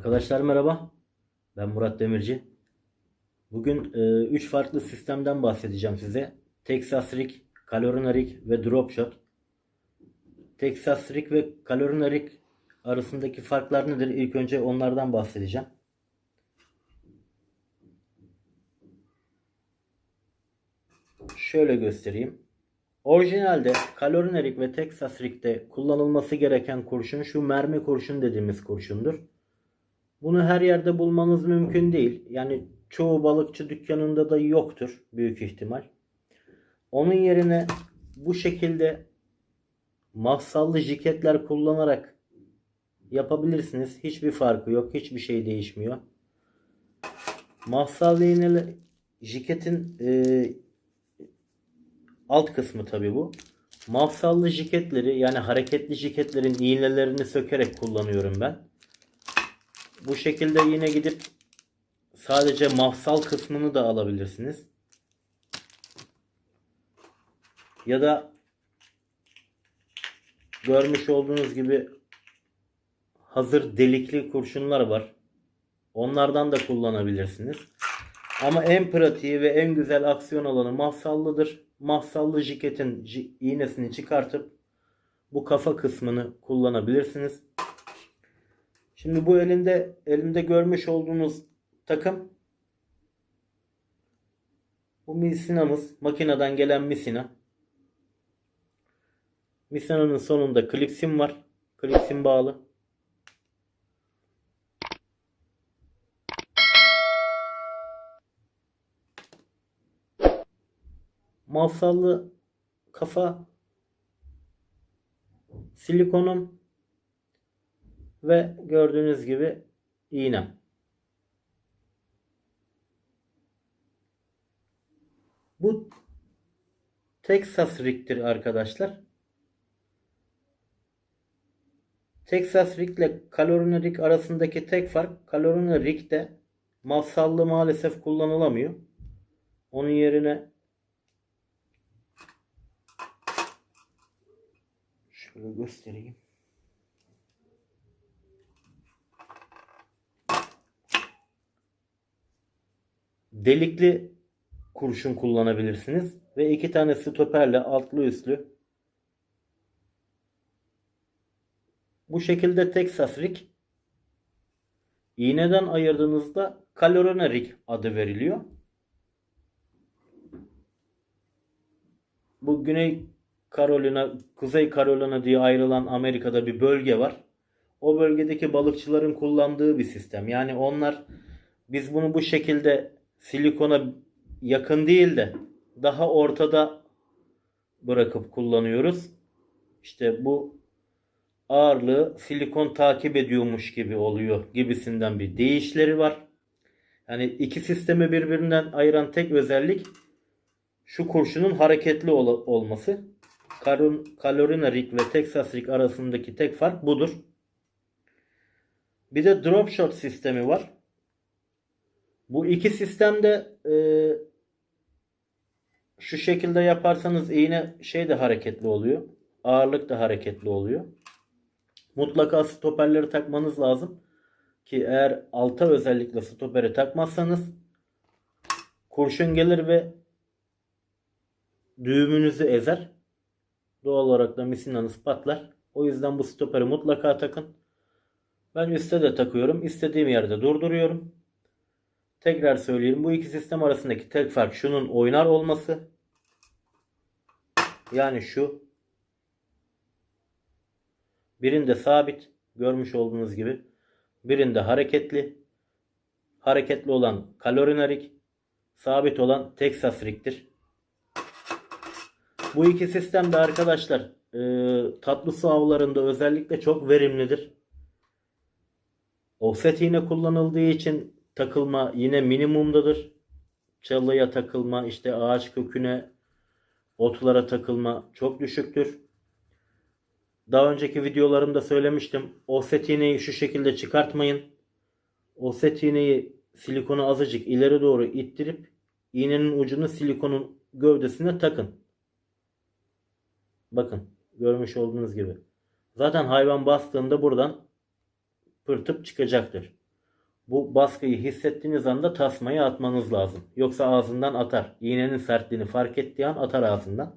Arkadaşlar merhaba. Ben Murat Demirci. Bugün 3 farklı sistemden bahsedeceğim size. Texas Rig, Calorina Rig ve Drop Shot. Texas Rig ve Calorina Rig arasındaki farklar nedir? İlk önce onlardan bahsedeceğim. Şöyle göstereyim. Orijinalde Calorina Rig ve Texas Rig'de kullanılması gereken kurşun şu mermi kurşun dediğimiz kurşundur. Bunu her yerde bulmanız mümkün değil. Yani çoğu balıkçı dükkanında da yoktur büyük ihtimal. Onun yerine bu şekilde mafsallı jiketler kullanarak yapabilirsiniz. Hiçbir farkı yok. Hiçbir şey değişmiyor. Mafsallı iğneli jiketin e, alt kısmı tabi bu. Mafsallı jiketleri yani hareketli jiketlerin iğnelerini sökerek kullanıyorum ben. Bu şekilde yine gidip sadece mafsal kısmını da alabilirsiniz. Ya da görmüş olduğunuz gibi hazır delikli kurşunlar var. Onlardan da kullanabilirsiniz. Ama en pratiği ve en güzel aksiyon alanı mafsallıdır. Mafsallı jiketin iğnesini çıkartıp bu kafa kısmını kullanabilirsiniz. Şimdi bu elinde elimde görmüş olduğunuz takım bu misinamız makineden gelen misina. Misinanın sonunda klipsim var. Klipsim bağlı. Mafsallı kafa silikonum ve gördüğünüz gibi iğnem. Bu Texas rig'tir arkadaşlar. Texas rig ile Carolina rig arasındaki tek fark Carolina rig'de mafsallı maalesef kullanılamıyor. Onun yerine şöyle göstereyim. Delikli kurşun kullanabilirsiniz. Ve iki tane stoperle altlı üstlü. Bu şekilde Texas rig iğneden ayırdığınızda Carolina rig adı veriliyor. Bu Güney Carolina, Kuzey Carolina diye ayrılan Amerika'da bir bölge var. O bölgedeki balıkçıların kullandığı bir sistem. Yani onlar biz bunu bu şekilde silikona yakın değil de daha ortada bırakıp kullanıyoruz. İşte bu ağırlığı silikon takip ediyormuş gibi oluyor gibisinden bir değişleri var. Yani iki sistemi birbirinden ayıran tek özellik şu kurşunun hareketli ol- olması. Carolina Rig ve Texas Rig arasındaki tek fark budur. Bir de drop shot sistemi var. Bu iki sistemde e, şu şekilde yaparsanız iğne şey de hareketli oluyor. Ağırlık da hareketli oluyor. Mutlaka stoperleri takmanız lazım. Ki eğer alta özellikle stoperi takmazsanız kurşun gelir ve düğümünüzü ezer. Doğal olarak da misinanız patlar. O yüzden bu stoperi mutlaka takın. Ben üstte de takıyorum. İstediğim yerde durduruyorum. Tekrar söyleyeyim. Bu iki sistem arasındaki tek fark şunun oynar olması. Yani şu. Birinde sabit. Görmüş olduğunuz gibi. Birinde hareketli. Hareketli olan Calorina rig. Sabit olan Texas rig'tir. Bu iki sistem de arkadaşlar e, tatlı su avlarında özellikle çok verimlidir. Offset iğne kullanıldığı için takılma yine minimumdadır. Çalıya takılma, işte ağaç köküne, otlara takılma çok düşüktür. Daha önceki videolarımda söylemiştim. Offset iğneyi şu şekilde çıkartmayın. Offset iğneyi silikonu azıcık ileri doğru ittirip iğnenin ucunu silikonun gövdesine takın. Bakın görmüş olduğunuz gibi. Zaten hayvan bastığında buradan pırtıp çıkacaktır. Bu baskıyı hissettiğiniz anda tasmayı atmanız lazım. Yoksa ağzından atar. İğnenin sertliğini fark ettiği an atar ağzından.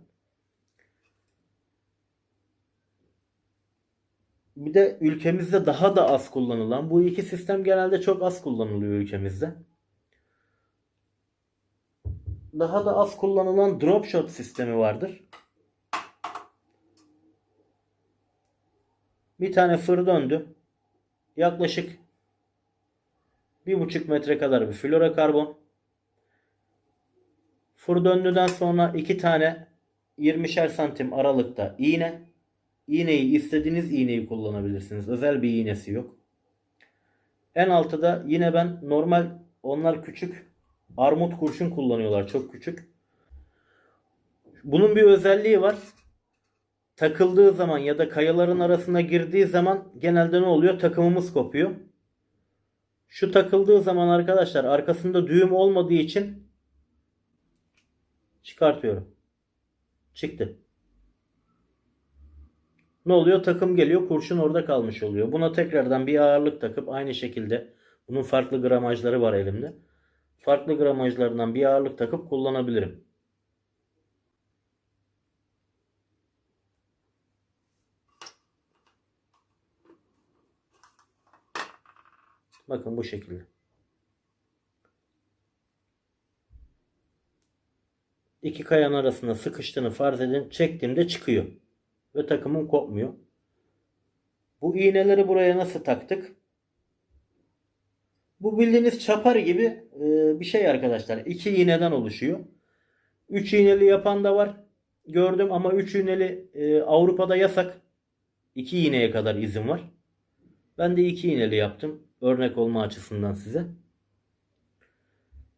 Bir de ülkemizde daha da az kullanılan bu iki sistem genelde çok az kullanılıyor ülkemizde. Daha da az kullanılan drop shot sistemi vardır. Bir tane fır döndü. Yaklaşık bir buçuk metre kadar bir florokarbon. Fır döndüden sonra iki tane 20'şer santim aralıkta iğne. İğneyi istediğiniz iğneyi kullanabilirsiniz. Özel bir iğnesi yok. En altıda yine ben normal onlar küçük armut kurşun kullanıyorlar. Çok küçük. Bunun bir özelliği var. Takıldığı zaman ya da kayaların arasına girdiği zaman genelde ne oluyor? Takımımız kopuyor. Şu takıldığı zaman arkadaşlar arkasında düğüm olmadığı için çıkartıyorum. Çıktı. Ne oluyor? Takım geliyor. Kurşun orada kalmış oluyor. Buna tekrardan bir ağırlık takıp aynı şekilde bunun farklı gramajları var elimde. Farklı gramajlarından bir ağırlık takıp kullanabilirim. Bakın bu şekilde. İki kayanın arasında sıkıştığını farz edin. Çektiğimde çıkıyor. Ve takımım kopmuyor. Bu iğneleri buraya nasıl taktık? Bu bildiğiniz çapar gibi e, bir şey arkadaşlar. İki iğneden oluşuyor. Üç iğneli yapan da var. Gördüm ama üç iğneli e, Avrupa'da yasak. İki iğneye kadar izin var. Ben de iki iğneli yaptım. Örnek olma açısından size.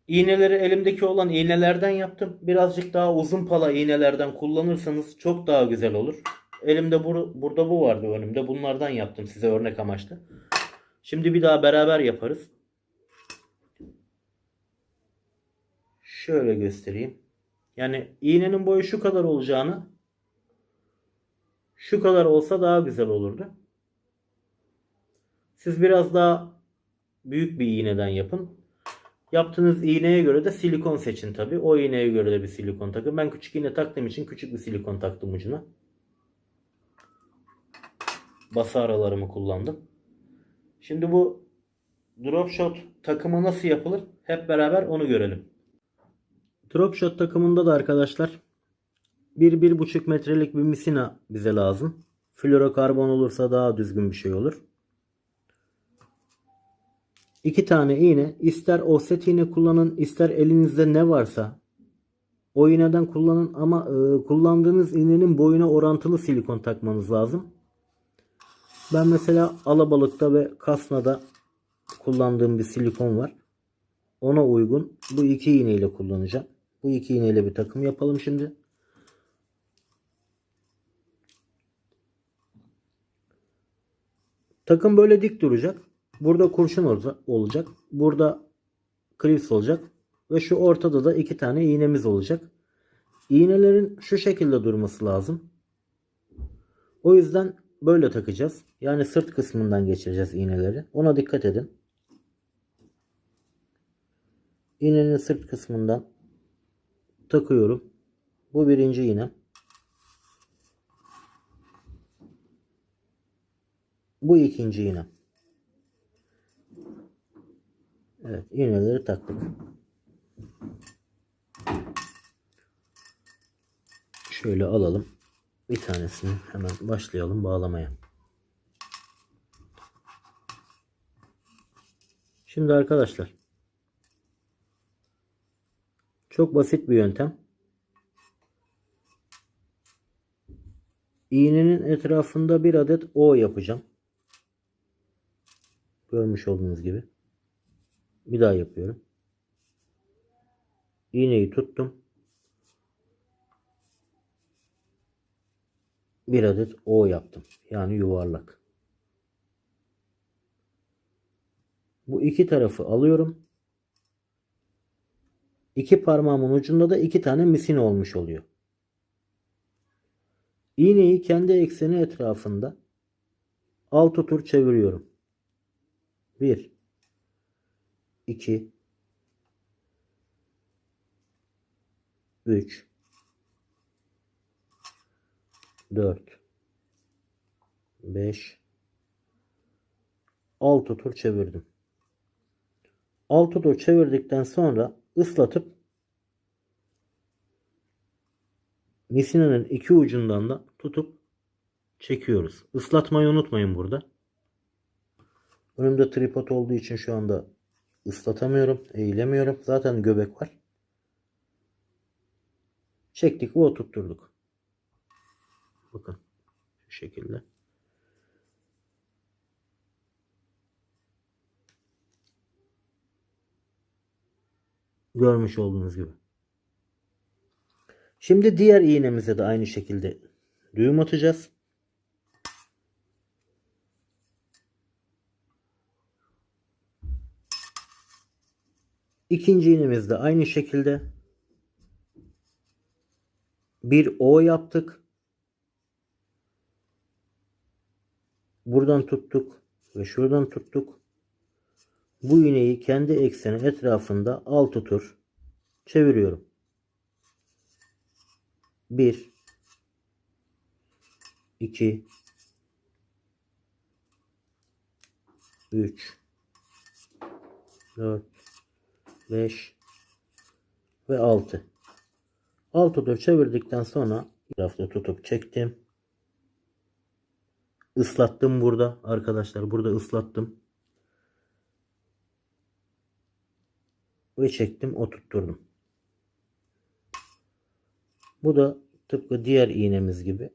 İğneleri elimdeki olan iğnelerden yaptım. Birazcık daha uzun pala iğnelerden kullanırsanız çok daha güzel olur. Elimde bur burada bu vardı önümde. Bunlardan yaptım size örnek amaçlı. Şimdi bir daha beraber yaparız. Şöyle göstereyim. Yani iğnenin boyu şu kadar olacağını şu kadar olsa daha güzel olurdu. Siz biraz daha büyük bir iğneden yapın. Yaptığınız iğneye göre de silikon seçin tabi. O iğneye göre de bir silikon takın. Ben küçük iğne taktığım için küçük bir silikon taktım ucuna. Bası aralarımı kullandım. Şimdi bu drop shot takımı nasıl yapılır? Hep beraber onu görelim. Drop shot takımında da arkadaşlar 1-1,5 metrelik bir misina bize lazım. Florokarbon olursa daha düzgün bir şey olur. İki tane iğne ister offset iğne kullanın ister elinizde ne varsa o iğneden kullanın ama e, kullandığınız iğnenin boyuna orantılı silikon takmanız lazım. Ben mesela alabalıkta ve kasnada kullandığım bir silikon var. Ona uygun bu iki iğne ile kullanacağım. Bu iki iğne ile bir takım yapalım şimdi. Takım böyle dik duracak. Burada kurşun olacak. Burada klips olacak. Ve şu ortada da iki tane iğnemiz olacak. İğnelerin şu şekilde durması lazım. O yüzden böyle takacağız. Yani sırt kısmından geçireceğiz iğneleri. Ona dikkat edin. İğnenin sırt kısmından takıyorum. Bu birinci iğne. Bu ikinci iğne. Evet iğneleri taktık. Şöyle alalım. Bir tanesini hemen başlayalım bağlamaya. Şimdi arkadaşlar çok basit bir yöntem. İğnenin etrafında bir adet O yapacağım. Görmüş olduğunuz gibi. Bir daha yapıyorum. İğneyi tuttum. Bir adet O yaptım. Yani yuvarlak. Bu iki tarafı alıyorum. İki parmağımın ucunda da iki tane misin olmuş oluyor. İğneyi kendi ekseni etrafında altı tur çeviriyorum. 1 2 3 4 5 6 tur çevirdim. 6 tur çevirdikten sonra ıslatıp misinanın iki ucundan da tutup çekiyoruz. Islatmayı unutmayın burada. Önümde tripod olduğu için şu anda ıslatamıyorum, eğilemiyorum. Zaten göbek var. Çektik ve oturtturduk. Bakın şu şekilde. Görmüş olduğunuz gibi. Şimdi diğer iğnemize de aynı şekilde düğüm atacağız. İkinci iğnemiz de aynı şekilde bir O yaptık. Buradan tuttuk ve şuradan tuttuk. Bu iğneyi kendi ekseni etrafında 6 tur çeviriyorum. 1 2 3 4 5 ve 6 6 tur çevirdikten sonra tarafta tutup çektim. Islattım burada arkadaşlar. Burada ıslattım. Ve çektim oturtturdum. Bu da tıpkı diğer iğnemiz gibi.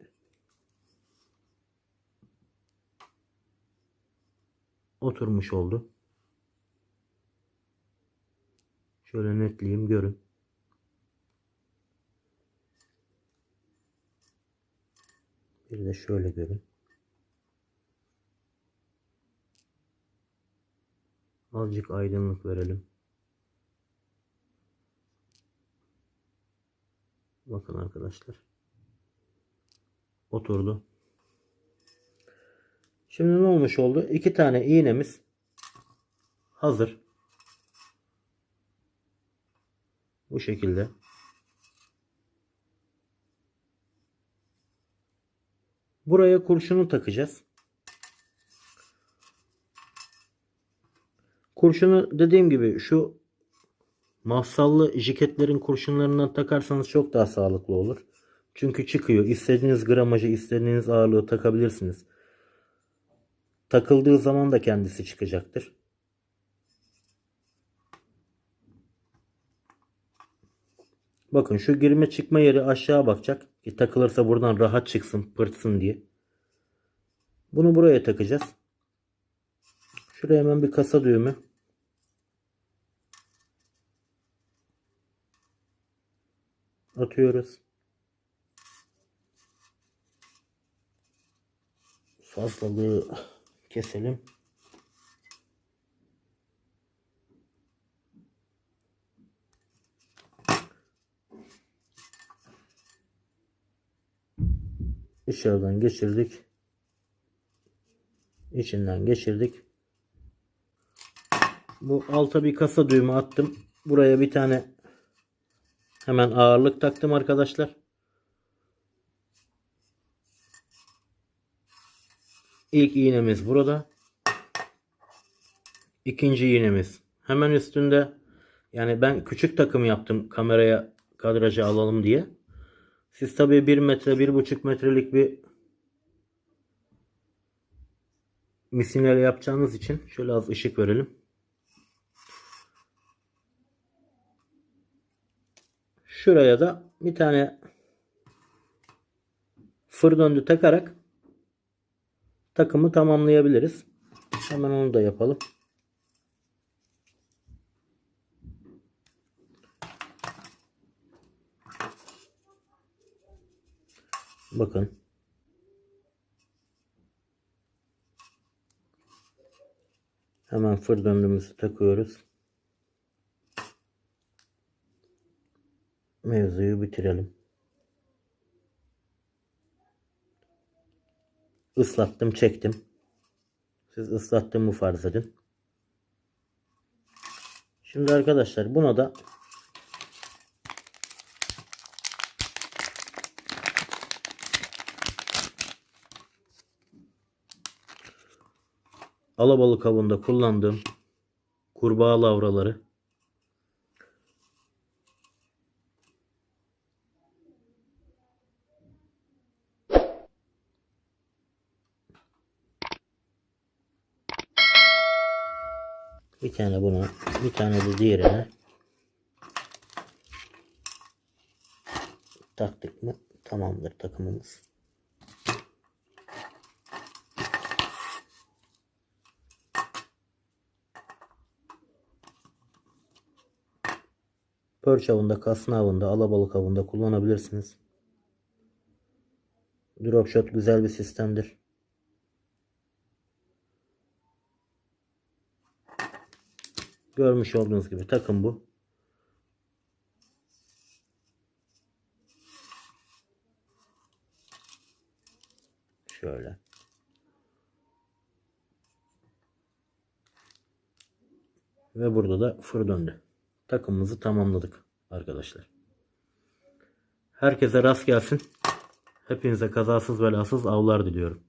Oturmuş oldu. Şöyle netleyeyim görün. Bir de şöyle görün. Azıcık aydınlık verelim. Bakın arkadaşlar. Oturdu. Şimdi ne olmuş oldu? İki tane iğnemiz hazır. Bu şekilde. Buraya kurşunu takacağız. Kurşunu dediğim gibi şu mafsallı jiketlerin kurşunlarından takarsanız çok daha sağlıklı olur. Çünkü çıkıyor. İstediğiniz gramajı, istediğiniz ağırlığı takabilirsiniz. Takıldığı zaman da kendisi çıkacaktır. Bakın şu girme çıkma yeri aşağı bakacak. Ki takılırsa buradan rahat çıksın, pırtsın diye. Bunu buraya takacağız. Şuraya hemen bir kasa düğümü. Atıyoruz. Fazlalığı keselim. Dışarıdan geçirdik. İçinden geçirdik. Bu alta bir kasa düğümü attım. Buraya bir tane hemen ağırlık taktım arkadaşlar. İlk iğnemiz burada. İkinci iğnemiz hemen üstünde. Yani ben küçük takım yaptım kameraya kadrajı alalım diye. Siz tabii 1 metre 1,5 metrelik bir misinel yapacağınız için şöyle az ışık verelim. Şuraya da bir tane fır döndü takarak takımı tamamlayabiliriz. Hemen onu da yapalım. Bakın. Hemen fır döndüğümüzü takıyoruz. Mevzuyu bitirelim. Islattım, çektim. Siz ıslattığımı farz edin. Şimdi arkadaşlar buna da alabalık avında kullandığım kurbağa lavraları bir tane buna bir tane de diğerine taktık mı tamamdır takımımız. Pörç avında, kasna avında, alabalık avında kullanabilirsiniz. Drop shot güzel bir sistemdir. Görmüş olduğunuz gibi takım bu. Şöyle. Ve burada da fır döndü. Takımımızı tamamladık arkadaşlar. Herkese rast gelsin. Hepinize kazasız belasız avlar diliyorum.